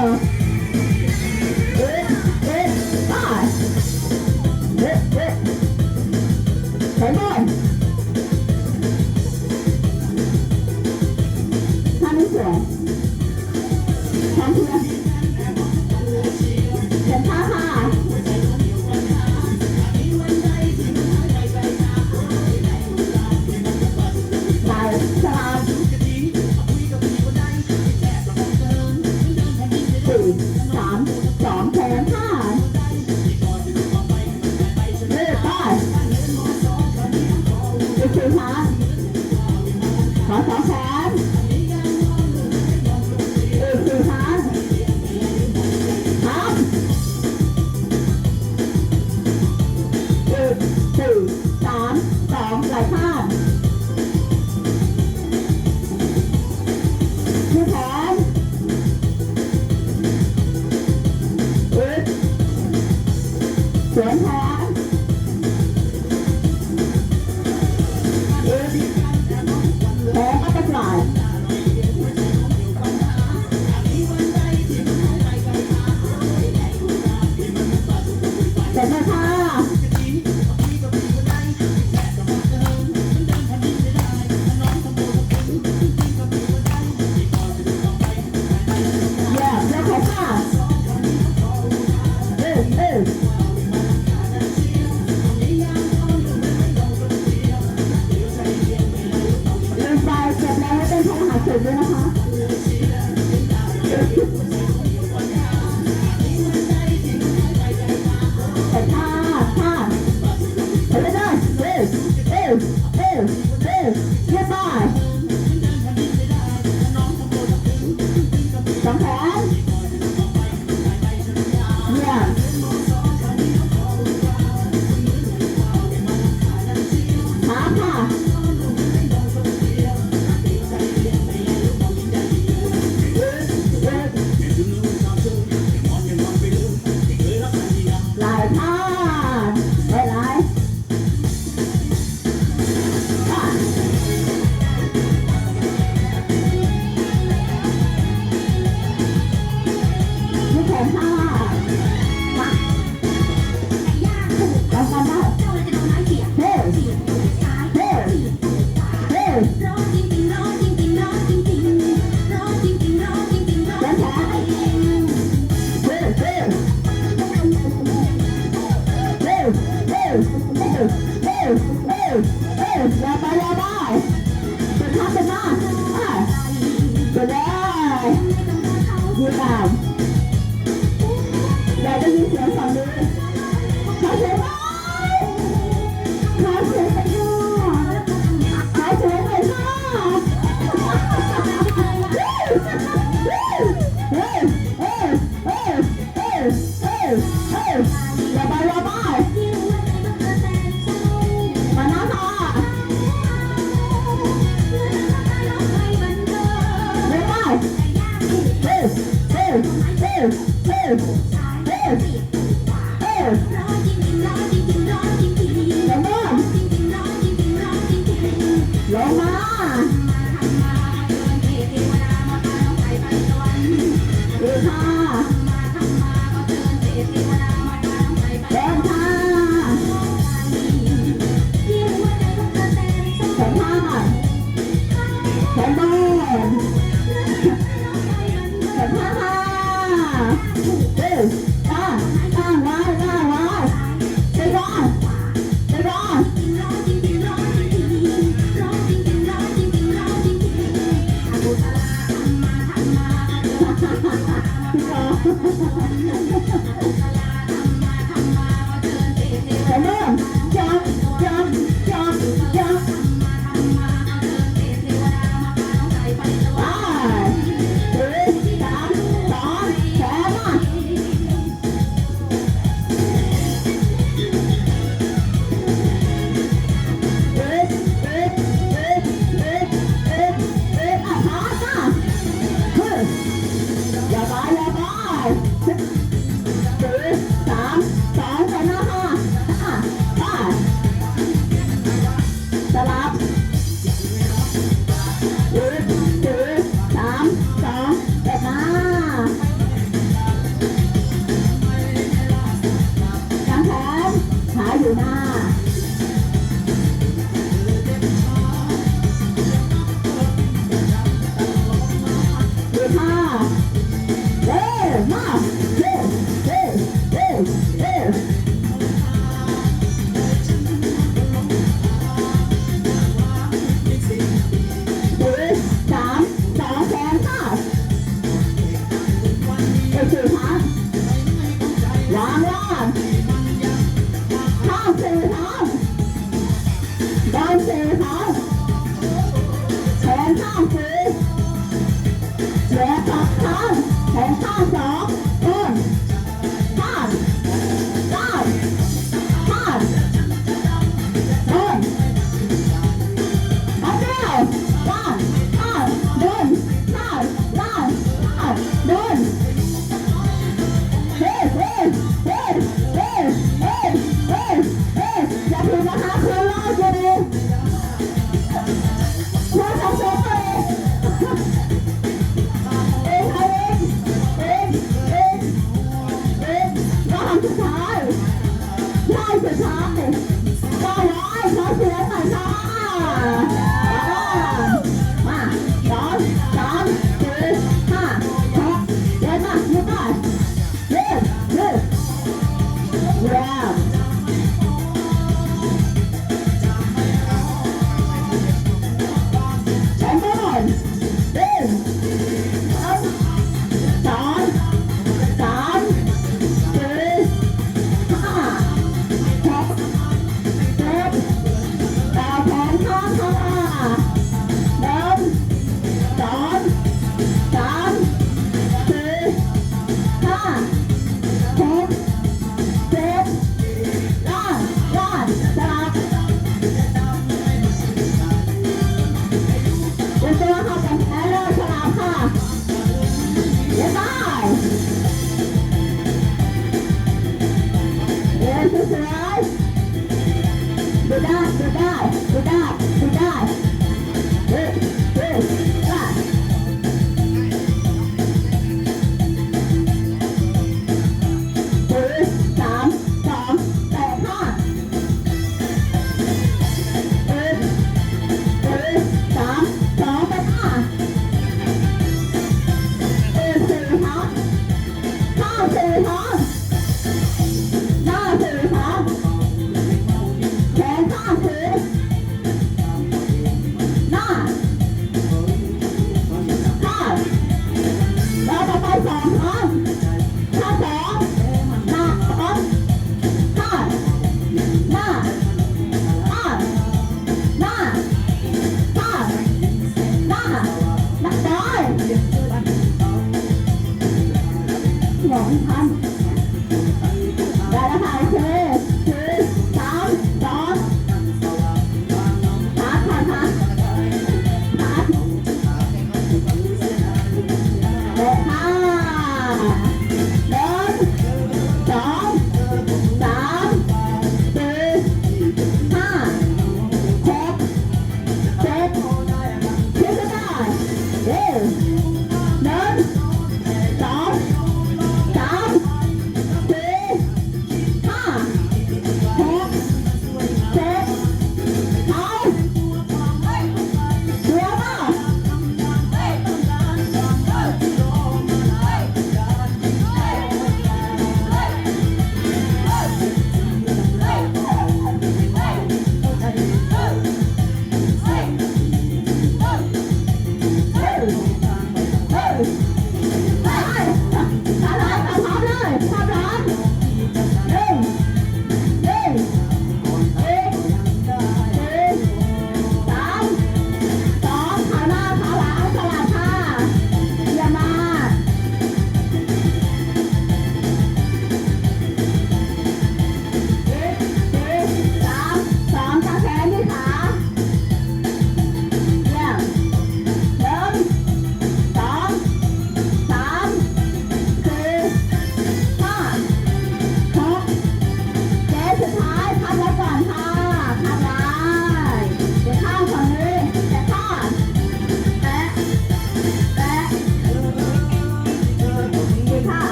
Oh. Yapa, yapa. ซ้ายเสียบขวาร้อนจริงๆร้อนจริงๆร้อนจริงๆร้อนจริงๆร้อนจริงๆร้อนจริงๆ ลงมาดีค่ะแดงค่ะแสงค่ะแสงแดงแสงค่ะค่ะ จ้า แสนสามแสนห้าสองเออ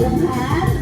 ลงขา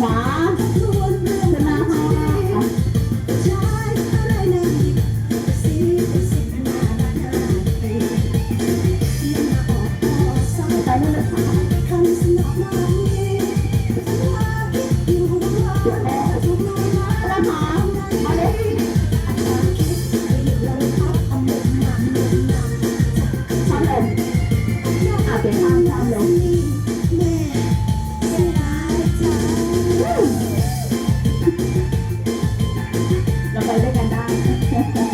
khóa ด้วยกันได้